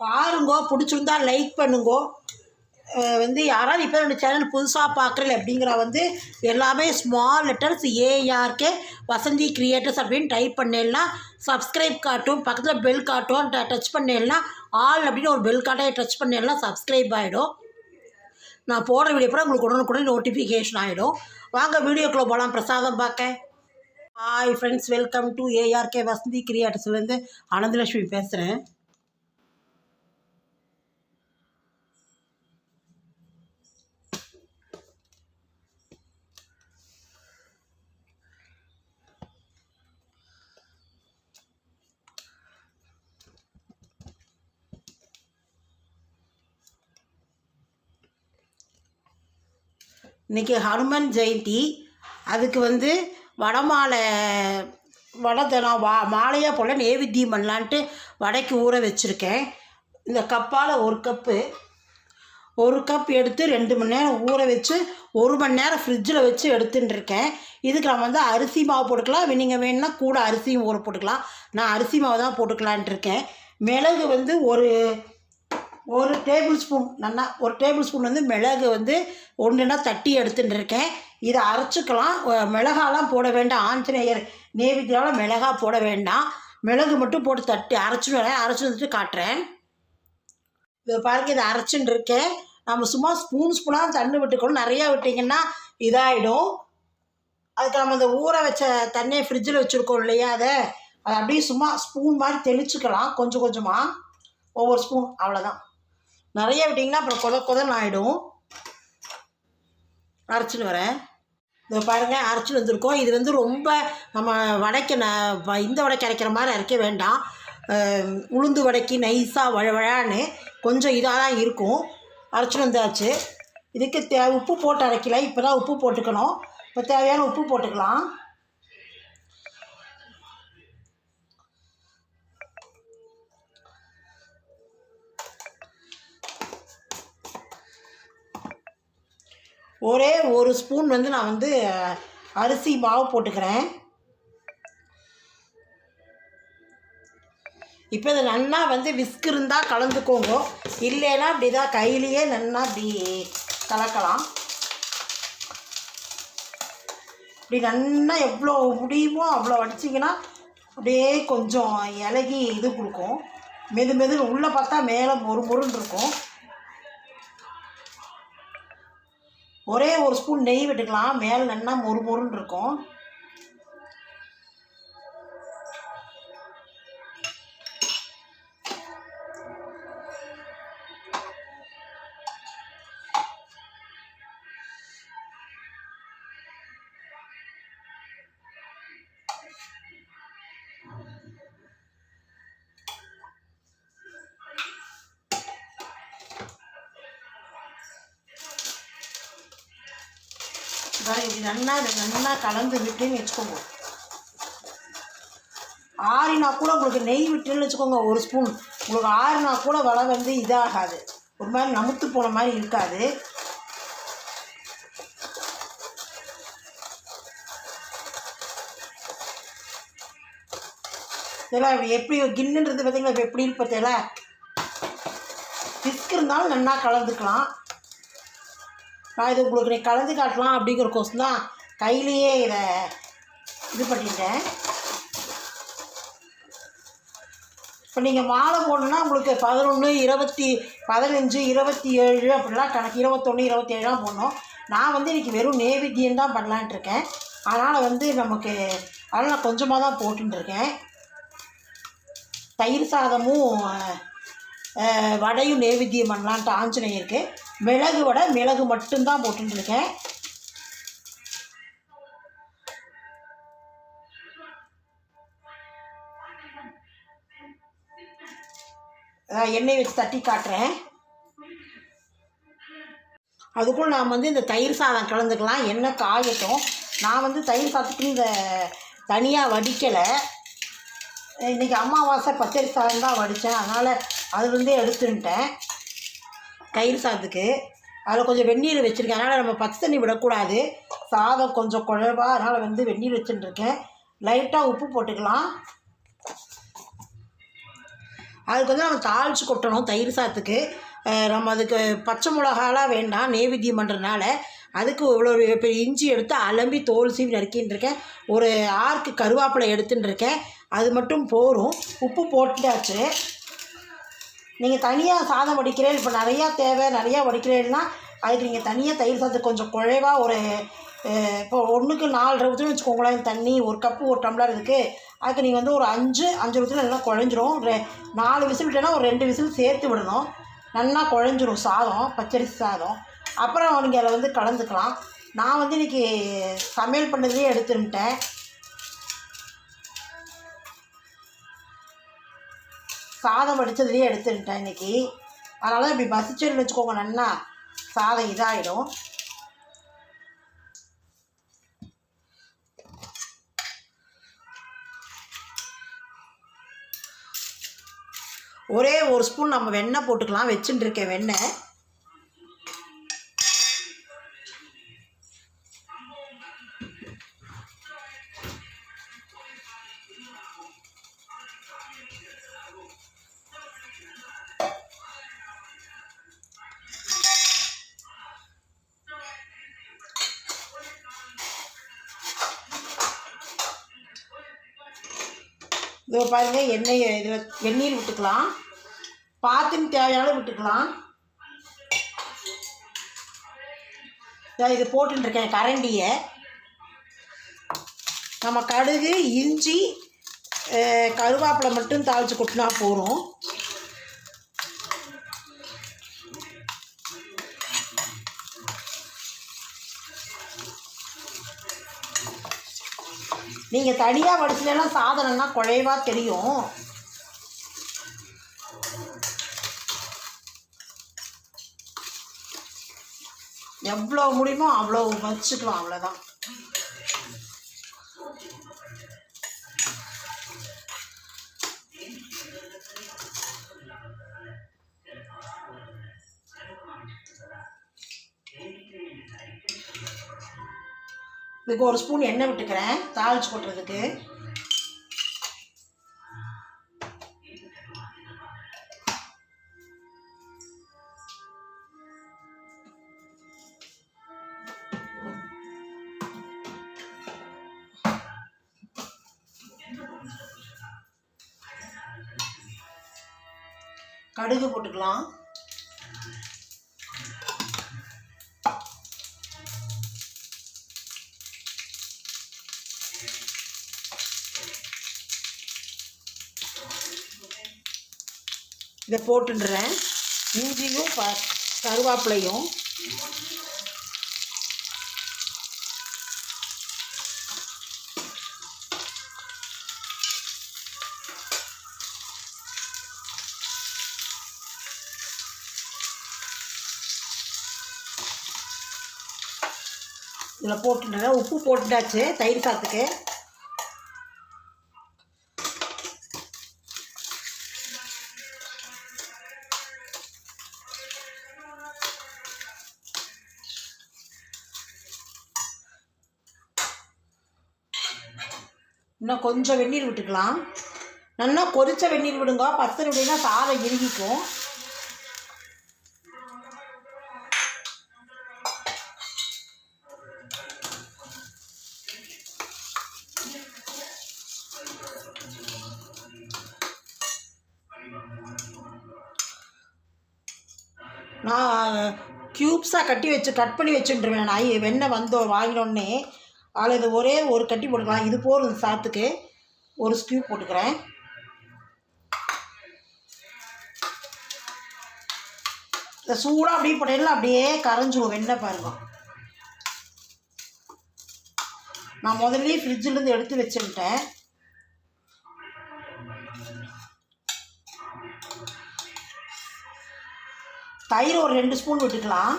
பாருங்கோ பிடிச்சிருந்தா லைக் பண்ணுங்கோ. வந்து யாராவது இப்போ ரெண்டு சேனல் புதுசாக பார்க்குறல அப்படிங்கிற வந்து எல்லாமே small letters ARK Vasanthi creators அப்படின்னு டைப் பண்ணேன்னா சப்ஸ்கிரைப் காட்டும் பக்கத்தில் பெல் காட்டும் டச் பண்ணேன்னா ஆல் அப்படின்னு ஒரு பெல் காட்டை டச் பண்ணேன்னா சப்ஸ்கிரைப் ஆகிடும் நான் போடுற வீடியோ அப்புறம் உங்களுக்கு உடனுக்குடன் நோட்டிஃபிகேஷன் ஆகிடும் வாங்க வீடியோக்குள்ளே போகலாம் பிரசாதம் பார்க்க. Hi friends welcome to ARK Vasanthi கிரியேட்டர்ஸ்லேருந்து Anandalakshmi பேசுகிறேன் இன்றைக்கி ஹனுமன் ஜெயந்தி. அதுக்கு வந்து வடமாலை வடை நான் வா மாலையாக போல் நேவித்தியம் பண்ணலான்ட்டு வடைக்கு ஊற வச்சுருக்கேன். இந்த கப்பால் ஒரு கப்பு. ஒரு கப் எடுத்து ரெண்டு மணி நேரம் ஊற வச்சு ஒரு மணி நேரம் ஃப்ரிட்ஜில் வச்சு எடுத்துட்டுருக்கேன். இதுக்கு நம்ம வந்து அரிசி மாவு போட்டுக்கலாம். நீங்கள் வேணும்னா கூட அரிசியும் ஊற போட்டுக்கலாம். நான் அரிசி மாவு தான் போட்டுக்கலான்ட்டு இருக்கேன் மிளகு வந்து ஒரு ஒரு டேபிள் ஸ்பூன் நல்லா ஒரு டேபிள் ஸ்பூன் வந்து மிளகு வந்து ஒன்றுனா தட்டி எடுத்துட்டு இருக்கேன். இதை அரைச்சிக்கலாம். மிளகாலாம் போட வேண்டாம். ஆஞ்சநேயர் நேவித்தியாவில் மிளகா போட வேண்டாம். மிளகு மட்டும் போட்டு தட்டி அரைச்சிட்டு வரேன். அரைச்சி வந்துட்டு காட்டுறேன். இதை பாருங்க இதை அரைச்சின்னு இருக்கேன். நம்ம சும்மா ஸ்பூன் ஸ்பூனாக தண்ணி விட்டுக்கணும். நிறையா விட்டிங்கன்னா இதாகிடும் அதுக்கு நம்ம இந்த ஊற வச்ச தண்ணியை ஃப்ரிட்ஜில் வச்சுருக்கோம் இல்லையா அதை அதை அப்படியே சும்மா ஸ்பூன் மாதிரி தெளிச்சுக்கலாம். கொஞ்சம் கொஞ்சமாக ஒவ்வொரு ஸ்பூன் அவ்வளோதான் நிறைய விட்டிங்கன்னா அப்புறம் கொத கொதன்னு ஆகிடும் அரைச்சின்னு வரேன். இதை பாருங்கள் அரைச்சின்னு வந்திருக்கோம். இது வந்து ரொம்ப நம்ம வடைக்கு ந வ- இந்த வடைக்கு அரைக்கிற மாதிரி அரைக்க வேண்டாம். உளுந்து வடைக்கு நைஸாக வழவழான்னு கொஞ்சம் இதாக தான் இருக்கும். அரைச்சிட்டு வந்தாச்சு. இதுக்கு தே உப்பு போட்டு அரைக்கல. இப்போ தான் உப்பு போட்டுக்கணும். இப்போ தேவையான உப்பு போட்டுக்கலாம். ஒரே ஒரு ஸ்பூன் வந்து நான் வந்து அரிசி மாவு போட்டுக்கிறேன். இப்போ இது நன்னா வந்து விஸ்க் இருந்தால் கலந்துக்கோங்க. இல்லைன்னா அப்படி தான் கையிலேயே நல்லா அப்படி கலக்கலாம். இப்படி நல்லா எவ்வளோ முடியுமோ அவ்வளோ அடிச்சிங்கன்னா அப்படியே கொஞ்சம் இலகி இது கொடுக்கும். மெது மெது உள்ளே பார்த்தா மேலே மொறு மொறுன்னு இருக்கும். ஒரே ஒரு ஸ்பூன் நெய் விட்டுக்கலாம். மேலே நல்லா மொறு மொறுன்னு இருக்கும். பாரு இப்படி நல்லா இதை நல்லா கலந்து விட்டுன்னு வச்சுக்கோங்க. ஆறினா கூட உங்களுக்கு நெய் விட்டுன்னு வச்சுக்கோங்க ஒரு ஸ்பூன் உங்களுக்கு ஆறினா கூட வலை வந்து இதாகாது. ஒரு மாதிரி நமுத்து போன மாதிரி இருக்காது. இதெல்லாம் இப்படி எப்படி கின்னுன்றது பார்த்தீங்களா இப்போ எப்படி பார்த்தீங்களா பிஸ்க் இருந்தாலும் நல்லா கலந்துக்கலாம். நான் இது உங்களுக்கு நீ கலந்து காட்டலாம் அப்படிங்கிற கொஸ்டின் தான் கையிலேயே இதை இது பண்ணிட்டேன். இப்போ நீங்கள் மாலை போடணுன்னா உங்களுக்கு பதினொன்று இருபத்தி பதினஞ்சு இருபத்தி ஏழு அப்படிலாம் கணக்கு இருபத்தொன்று இருபத்தி ஏழுலாம் போடணும். நான் வந்து இன்றைக்கி வெறும் நேவித்தியம் தான் பண்ணலான்ட்டு இருக்கேன். அதனால் வந்து நமக்கு அதனால் நான் கொஞ்சமாக தான் போட்டுருக்கேன் தயிர் சாதமும் வடையும் நேவித்தியம் பண்ணலான்ட்டு ஆஞ்சநேயருக்கு. மிளகு வடை மிளகு மட்டும்தான் போட்டுட்டு இருக்கேன் எண்ணெய் வச்சு தட்டி காட்டுறேன். அதுக்குள்ள நாம் வந்து இந்த தயிர் சாதம் கலந்துக்கலாம். எண்ணெய் காயட்டும். நான் வந்து தயிர் சாதத்துக்கு இந்த தனியாக வடிக்கலை. இன்றைக்கி அமாவாசை பச்சரி சாதம் தான் வடித்தேன். அதனால் அதுலேருந்தே எடுத்துன்ட்டேன். தயிர் சாதத்துக்கு. அதில் கொஞ்சம் வெந்நீர் வச்சுருக்கேன். அதனால் நம்ம பச்சை தண்ணி விடக்கூடாது. சாதம் கொஞ்சம் குழவா அதனால் வந்து வெந்நீர் வச்சுட்டுருக்கேன். லைட்டாக உப்பு போட்டுக்கலாம். அதுக்கு வந்து நம்ம தாளித்து கொட்டணும் தயிர் சாதத்துக்கு. நம்ம அதுக்கு பச்சை மிளகாலாம் வேண்டாம். நெய்வேத்தியம் பண்ணுறதுனால அதுக்கு இவ்வளோ பெரிய இஞ்சி எடுத்து அலம்பி தோல் சீவி நறுக்கின்னு இருக்கேன் ஒரு ஆர்க்கு கருவேப்பிலை எடுத்துன்னு இருக்கேன் அது மட்டும் போகும் உப்பு போட்டுட்டாச்சு நீங்கள் தனியாக சாதம் வடிக்கிறேன் இப்போ நிறையா தேவை நிறையா வடிக்கிறேன்னா அதுக்கு நீங்கள் தனியாக தயிர் சாதத்துக்கு கொஞ்சம் குழைவாக ஒரு இப்போ ஒன்றுக்கு நாலு ஊற்றுன்னு வச்சுக்கோங்களேன் தண்ணி ஒரு கப்பு ஒரு டம்ளர் இருக்குது அதுக்கு நீங்கள் வந்து ஒரு அஞ்சு அஞ்சு ஊற்றுல நல்லா குழஞ்சிரும். ரெ நாலு விசில் விட்டேன்னா ஒரு ரெண்டு விசில் சேர்த்து விடணும். நல்லா குழஞ்சிரும் சாதம் பச்சரிசி சாதம். அப்புறம் நீங்கள் அதில் வந்து கலந்துக்கலாம். நான் வந்து இன்றைக்கி சமையல் பண்ணதுலேயே எடுத்துருந்துட்டேன். சாதம் வடித்ததுலேயே எடுத்துட்டேன் இன்றைக்கி அதனால் இப்படி பசிச்சுன்னு வச்சுக்கோங்க நல்லா சாதம் இதாகிடும் ஒரே ஒரு ஸ்பூன் நம்ம வெண்ணெய் போட்டுக்கலாம் வச்சுட்டுருக்கேன் வெண்ணெய். இதோ பாருங்கள் எண்ணெயை இதில் எண்ணெயில் விட்டுக்கலாம். பார்த்துன்னு தேவையான விட்டுக்கலாம். இதோ இது போட்டுருக்கேன் கரண்டியை. நம்ம கடுகு இஞ்சி கருவேப்பிலை மட்டும் தாளித்து கொட்டினா போதும். நீங்கள் தனியாக வடிச்சுலன்னா சாதனம்னா குழைவாக தெரியும். எவ்வளோ முடியுமோ அவ்வளோ வச்சுக்கலாம் அவ்வளோதான் இதுக்கு ஒரு ஸ்பூன் எண்ணெய் விட்டுக்கிறேன். தாளிச்சு கொட்டுறதுக்கு கடுகு போட்டுக்கலாம். இதை போட்டுடுறேன் இஞ்சியும் ப கருவேப்பிலையும். இதில் போட்டுடுறேன் உப்பு போட்டுட்டாச்சு தயிர் சாத்துக்கு. இன்னும் கொஞ்சம் வெந்நீர் விட்டுக்கலாம். நல்லா கொதித்த வெந்நீர் விடுங்க. பத்து விடுங்க சாதம் இறுகிக்கும். நான் க்யூப்ஸாக கட்டி வச்சு கட் பண்ணி வச்சுட்டுருவேன். நான் வெண்ணெய் வந்தோம் வாங்கினோடனே அதில் இது ஒரே ஒரு கட்டி போட்டுக்கலாம். இது போகிறது சாத்துக்கு. ஒரு ஸ்கியூப் போட்டுக்கிறேன். இந்த சூடாக அப்படியே போட்டேன்னா அப்படியே கரைஞ்சிரும். வெண்ணெய் பாருங்க. நான் முதல்லையே ஃப்ரிட்ஜிலேருந்து எடுத்து வச்சுட்டேன் தயிர் ஒரு ரெண்டு ஸ்பூன் விட்டுக்கலாம்.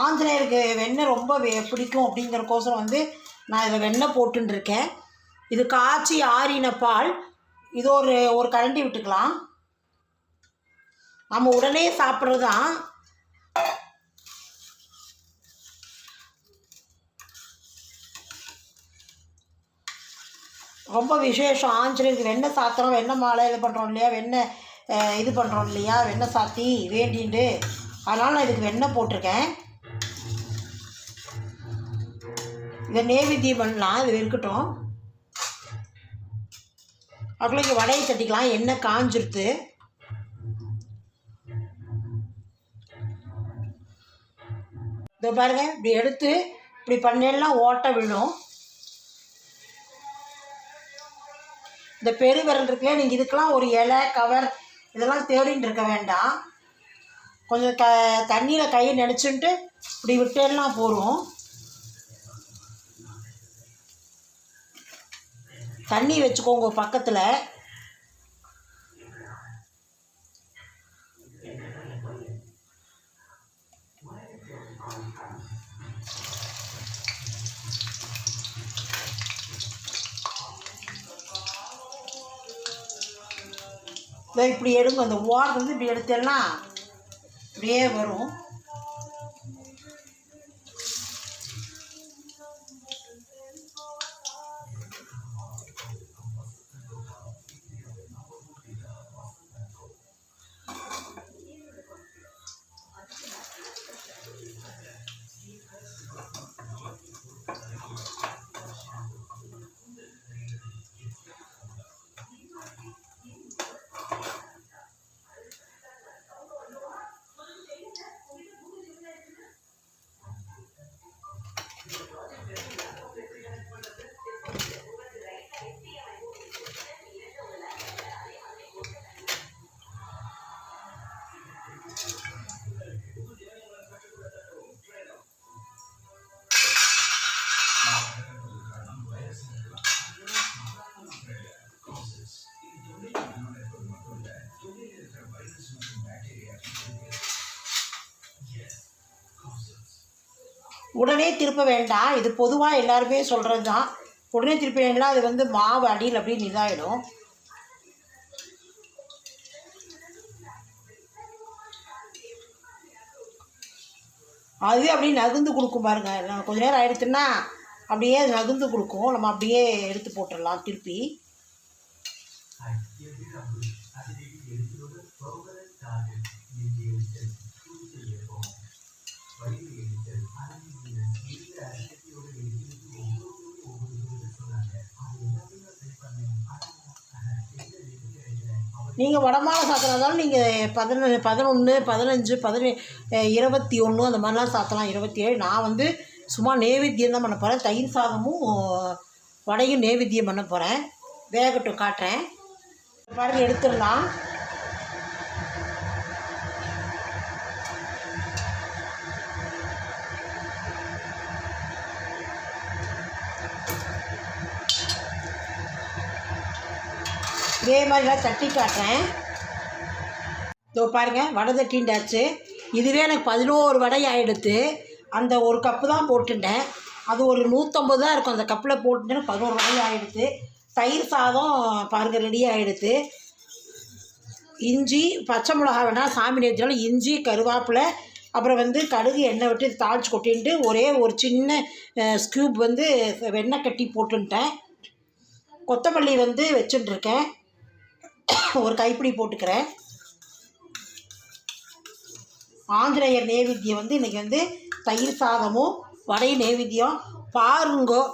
ஆஞ்சநேயருக்கு வெண்ணெய் ரொம்ப பிடிக்கும் அப்படிங்கிறக்கோசரம் வந்து நான் இதில் வெண்ணெய் போட்டுருக்கேன் இது காய்ச்சி ஆறின பால் இது ஒரு ஒரு கரண்டி விட்டுக்கலாம். நம்ம உடனே சாப்பிட்றது தான் ரொம்ப விசேஷம். ஆஞ்சநேயருக்கு வெண்ணெய் சாத்திரம் வெண்ணெய் மாலை இது பண்ணுறோம் இல்லையா? வெண்ணெய் இது பண்ணுறோம் இல்லையா? வெண்ணெய் சாத்தி வேண்டிண்டு. அதனால் நான் இதுக்கு வெண்ணெய் போட்டிருக்கேன். இதை நேவேத்தியம் பண்ணலாம் இது இருக்கட்டும். அதுக்குள்ள இங்கே வடையை தட்டிக்கலாம். எண்ணெய் காஞ்சிருத்து. இதோ பாருங்க இப்படி எடுத்து இப்படி பண்ணலாம் ஓட்டை விழும். இந்த பெருவிரல் இருக்குல்ல நீங்கள் இதுக்கெல்லாம் ஒரு இலை கவர் இதெல்லாம் தேடின்னு இருக்க வேண்டாம். கொஞ்சம் க தண்ணியில் கையை நினச்சின்ட்டு இப்படி விட்டேன்னா போதும் தண்ணி வச்சுக்கோங்க பக்கத்தில். இப்படி எடுங்க அந்த ஓரத்துலேருந்து இப்படி எடுத்தேன்னா இப்படியே வரும். உடனே திருப்ப வேண்டாம் இது பொதுவாக எல்லாருமே சொல்கிறது தான் உடனே திருப்ப வேண்டாம் அது வந்து மாவு அடியில் அப்படின்னு இதாகிடும் அது அப்படியே நகுந்து கொடுக்கும் பாருங்க. நான் கொஞ்ச நேரம் ஆயிடுச்சுன்னா அப்படியே அது நகுந்து கொடுக்கும். நம்ம அப்படியே எடுத்து போட்டுடலாம் திருப்பி. நீங்கள் வடமாலை சாத்தினாலும் நீங்கள் பதினொன்று பதினொன்று பதினஞ்சு பதினே இருபத்தி ஒன்று அந்த மாதிரிலாம் சாத்தலாம். இருபத்தி ஏழு நான் வந்து சும்மா நேவேத்தியம் தான் பண்ண போகிறேன் தயிர் சாதமும் வடையும் நேவேத்தியம் பண்ண போகிறேன் வேகட்டும் காட்டுறேன். பாருங்கள் எடுத்துடலாம். இதே மாதிரிலாம் தட்டி காட்டுறேன். இதோ பாருங்கள் வடை தட்டிண்டாச்சு இதுவே எனக்கு பதினோரு வடை ஆகிடுத்து அந்த ஒரு கப்பு தான் போட்டுட்டேன். அது ஒரு நூற்றம்பது தான் இருக்கும். அந்த கப்பில் போட்டுட்டேன் பதினோரு வடை ஆகிடுத்து தயிர் சாதம் பாருங்கள் ரெடி ஆகிடுத்து இஞ்சி பச்சை மிளகா வேணால் சாமி நேரத்தினால இஞ்சி கருவேப்பிலை அப்புறம் வந்து கடுகு எண்ணெய் விட்டு தாளிச்சு கொட்டின்ட்டு ஒரே ஒரு சின்ன ஸ்க்யூப் வந்து வெண்ணெய் கட்டி போட்டுன்ட்டேன். கொத்தமல்லி வந்து வச்சுட்டுருக்கேன். ஒரு கைப்பிடி போட்டுக்கிறேன். ஆஞ்சநேயர் நேவேத்தியம் வந்து இன்றைக்கி வந்து தயிர் சாதமும் வடை நேவேத்தியம். பாருங்கோ.